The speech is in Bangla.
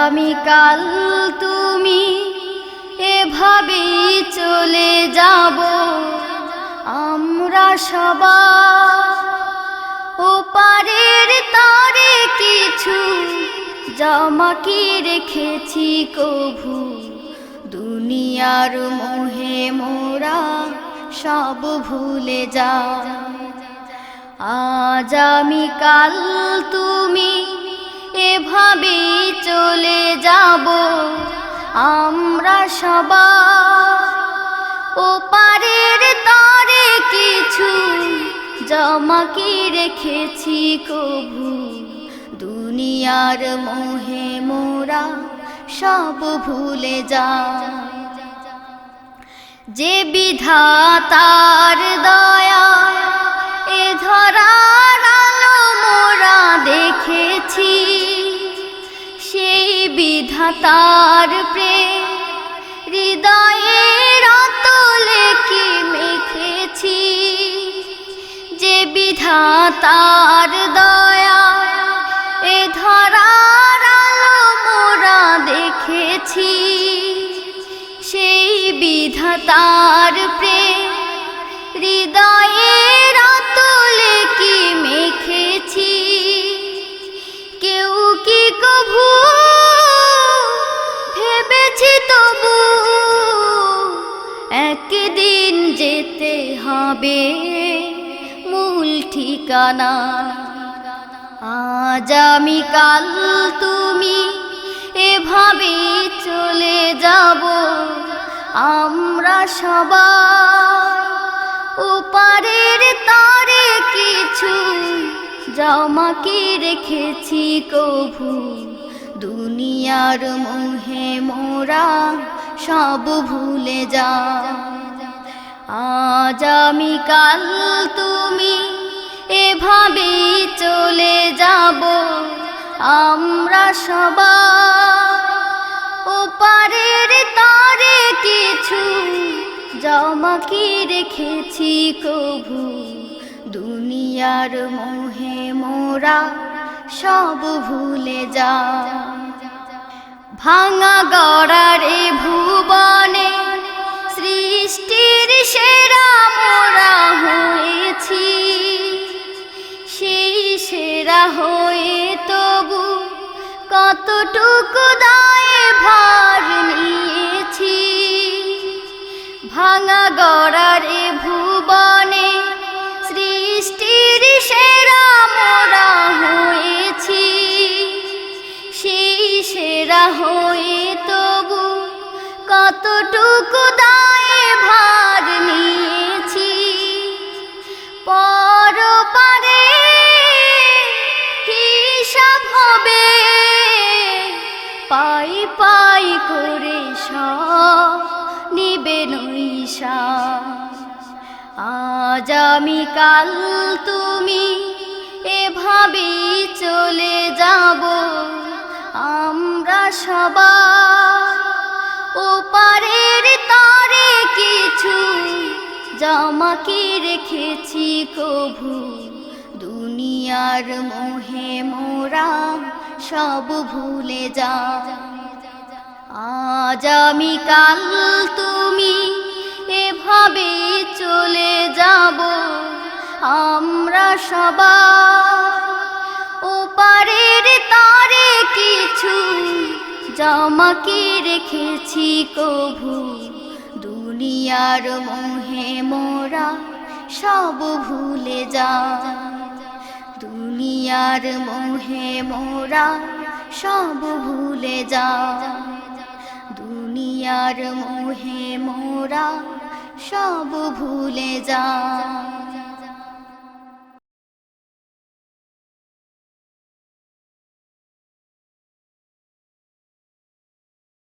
আগামীকাল তুমি এভাবেই চলে যাব। আমরা সবাই ওপারের তারে কিছু জমা কি রেখেছি কভু? দুনিয়ার মোহে মোরা সব ভুলে যা আজ আমি কাল তুমি এভাবে চলে যাব। আমরা সবাই ওপারের তারে কিছু জমা কি রেখেছি কবু? দুনিয়ার মোহে মোরা সব ভুলে যা যে বিধাতার দয়া এ ধরার বিধাতার প্রেম হৃদয়ে অতলে কি মেখেছি? যে বিধাতার দয়া এ ধরার আলো মোরা দেখেছি, সেই বিধাতার তবু একদিন যেতে হবে মূল ঠিকানা। আজ আমি কাল তুমি এভাবে চলে যাব, আমরা সবাই ওপারের তারে কিছু জমা কি রেখেছি কভু? দুনিয়ার মোহে মোরা সব ভুলে যা। আজ আমি কাল তুমি এভাবে চলে যাব। আমরা সবাই ওপারের তারে কিছু জমা কি রেখেছি কভু? দুনিয়ার মোহে মোরা সব ভুলে যা। ভাঙা গড়ারে ভুবনে, সৃষ্টির সেরা মোরা হয়েছি। সেই সেরা হয়ে তবু কতটুকু দায়ে ভার নিয়েছি। ভাঙা গড়ারে ভুবনে পাই পাই করে নিবে নৈশা। আজ আমি, কাল তুমি এভাবে চলে যাব। আমরা সবাই ওপারের তারে কিছু জমা কি রেখেছি কভু? দুনিয়ার মোহে মোরা সব ভুলে যা আজ আমি কাল তুমি এভাবে চলে যাব। আমরা সবাই ওপারের তারে কিছু জমা কি রেখেছি কভু? দুনিয়ার মোহে মোরা সব ভুলে যা দুনিয়ার মোহে মোরা সব ভুলে যা দুনিয়ার মোহে মোরা সব ভুলে যা